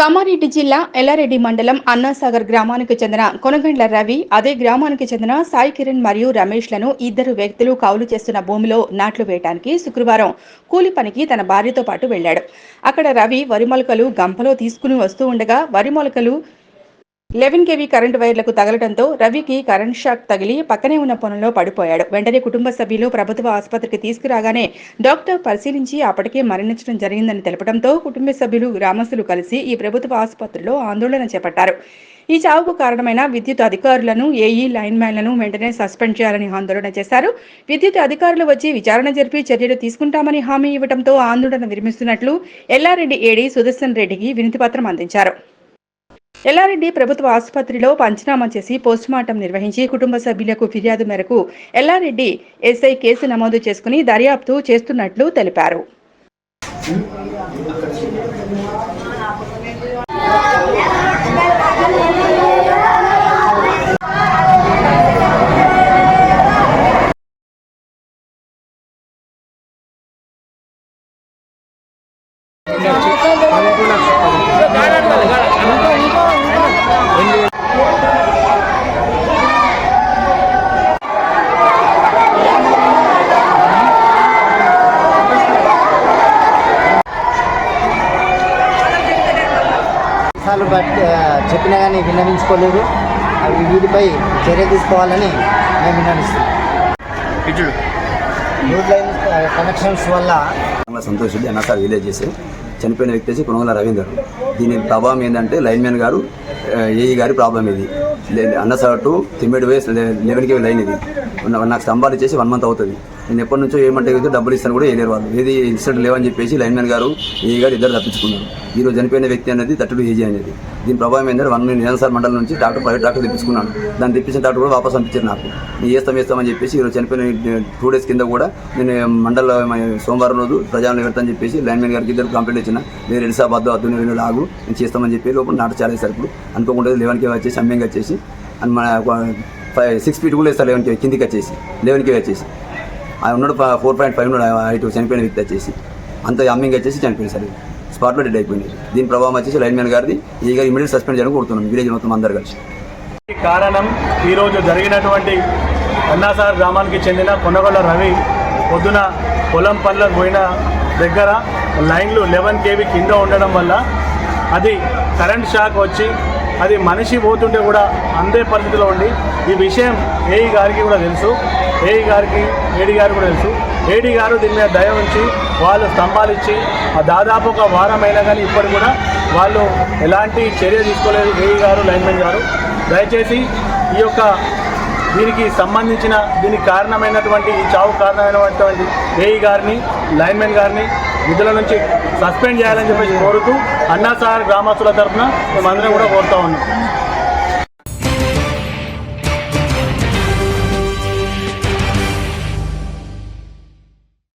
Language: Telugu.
కామారెడ్డి జిల్లా ఎల్లారెడ్డి మండలం అన్నాసాగర్ గ్రామానికి చెందిన కొనగండ్ల రవి అదే గ్రామానికి చెందిన సాయి కిరణ్ మరియు రమేష్లను ఇద్దరు వ్యక్తులు కౌలు చేస్తున్న భూమిలో నాట్లు వేయడానికి శుక్రవారం కూలి పనికి తన భార్యతో పాటు వెళ్ళాడు అక్కడ రవి వరి మొలకలు గంపలో తీసుకుని వస్తూ ఉండగా వరి మొలకలు లెవెన్ కేవీ కరెంటు వైర్లకు తగలడంతో రవికి కరెంట్ షాక్ తగిలి పక్కనే ఉన్న పొలంలో పడిపోయాడు. వెంటనే కుటుంబ సభ్యులు ప్రభుత్వ ఆసుపత్రికి తీసుకురాగానే డాక్టర్ పరిశీలించి అప్పటికే మరణించడం జరిగిందని తెలపడంతో కుటుంబ సభ్యులు గ్రామస్తులు కలిసి ఈ ప్రభుత్వ ఆసుపత్రిలో ఆందోళన చేపట్టారు. ఈ చావుకు కారణమైన విద్యుత్ అధికారులను ఏఈ లైన్ మ్యాన్లను వెంటనే సస్పెండ్ చేయాలని ఆందోళన చేశారు. విద్యుత్ అధికారులు వచ్చి విచారణ జరిపి చర్యలు తీసుకుంటామని హామీ ఇవ్వడంతో ఆందోళన నిర్మిస్తున్నట్లు ఎల్లారెడ్డి ఏడీ సుదర్శన్ రెడ్డికి వినతిపత్రం అందించారు. ఎల్లారెడ్డి ప్రభుత్వ ఆసుపత్రిలో పంచనామా చేసి పోస్టుమార్టం నిర్వహించి కుటుంబ సభ్యులకు ఫిర్యాదు మేరకు ఎల్లారెడ్డి ఎస్ఐ కేసు నమోదు చేసుకుని దర్యాప్తు చేస్తున్నట్లు తెలిపారు. సార్లు బట్టి ఆ, చెప్పినా కానీ విన్నవించుకోలేదు. అవి వీటిపై చర్య తీసుకోవాలని మేము విన్నవిస్తున్నాం. లైన్ కనెక్షన్స్ వల్ల చాలా సంతోష్ రెడ్డి అన్నసార్ విలేజెస్ చనిపోయిన వ్యక్తి వచ్చి కొనుగోల రవీందర్. దీని ప్రభావం ఏంటంటే లైన్ మ్యాన్ గారు ఏఈ గారి ప్రాబ్లం ఇది. అన్నసార్ టు తిమ్మేడు వేస్ లెవెన్ కే లైన్ ఇది. ఉన్న- నాకు స్తంభాలు ఇచ్చేసి వన్ మంత్ అవుతుంది. నేను ఎప్పటి నుంచో ఏమంటే డబ్బులు ఇస్తాను కూడా వేయలేరు వాళ్ళు. ఏది ఇన్సిడెంట్ లేవని చెప్పేసి లైన్ మ్యాన్ గారు ఏ గారు ఇద్దరు తప్పించుకున్నారు. ఈ రోజు చనిపోయిన వ్యక్తి అనేది థర్టీ ఏజీ అనేది. దీని ప్రభావం ఏంటంటే వన్ నిజాంసార్ మండలం నుంచి డాక్టర్ ప్రైవేట్ డాక్టర్ తెప్పించుకున్నాను. దాన్ని తెప్పించిన డాక్టర్ కూడా వాపస్ పంపించారు నాకు. నేను చేస్తాం చేస్తామని చెప్పేసి ఈరోజు చనిపోయిన టూ డేస్ కింద కూడా నేను మండల సోమవారం రోజు ప్రజలను పెడతాను చెప్పేసి లైన్ మ్యాన్ గారికి ఇద్దరు కంప్లైంట్ ఇచ్చిన. నేను రెండు సార్లు వద్దు నేను లాగు నేను చేస్తామని చెప్పి లోపల నాట చాలేసారు ఇప్పుడు. అనుకోకుండా లెవెన్కి వచ్చేసి అమ్మేంగా వచ్చేసి అండ్ మన ఫైవ్ సిక్స్ ఫీట్ కూడా వేస్తారు లెవెన్కి కిందికి వచ్చేసి లెవెన్కి వచ్చేసి. ఆయన ఉన్నాడు ఫోర్ పాయింట్ ఫైవ్ ఉన్నాడు హైట్ చనిపోయిన వ్యక్తి వచ్చేసి. అంత అమ్మింగ్ వచ్చేసి చనిపోయింది సార్. స్పాట్లో డెడ్ అయిపోయింది. దీని ప్రభావం వచ్చేసి లైన్ మ్యాన్ గారిది. ఈ గారు ఇమీడియట్ సస్పెండ్ చేయడం కోరుతున్నాం విలేజ్ మొత్తం అందరు కలిసి. కారణం ఈరోజు జరిగినటువంటి అన్నాసార్ గ్రామానికి చెందిన కొనగొల్ల రవి పొద్దున పొలం పనులకు పోయిన దగ్గర లైన్లు లెవెన్ కేవీ కింద ఉండడం వల్ల అది కరెంట్ షాక్ వచ్చి అది మనిషి పోతుంటే కూడా అందే పరిస్థితిలో ఉండి ఈ విషయం ఏఈ గారికి కూడా తెలుసు. ఏఈ గారికి ఏడీ గారికి కూడా తెలుసు. ఏడీ గారు దీని మీద దయ ఉంచి వాళ్ళు స్తంభాలు ఇచ్చి ఆ దాదాపు ఒక వారం అయినా కానీ ఇప్పటికి కూడా వాళ్ళు ఎలాంటి చర్య తీసుకోలేదు ఏఈ గారు లైన్మెన్ గారు. దయచేసి ఈ యొక్క దీనికి సంబంధించిన దీనికి కారణమైనటువంటి ఈ చావు కారణమైనటువంటి ఏఈ గారిని లైన్మెన్ గారిని విధుల నుంచి సస్పెండ్ చేయాలని చెప్పేసి కోరుతూ అన్నాసార్ గ్రామస్తుల తరఫున మేమందరం కూడా కోరుతా ఉన్నాం.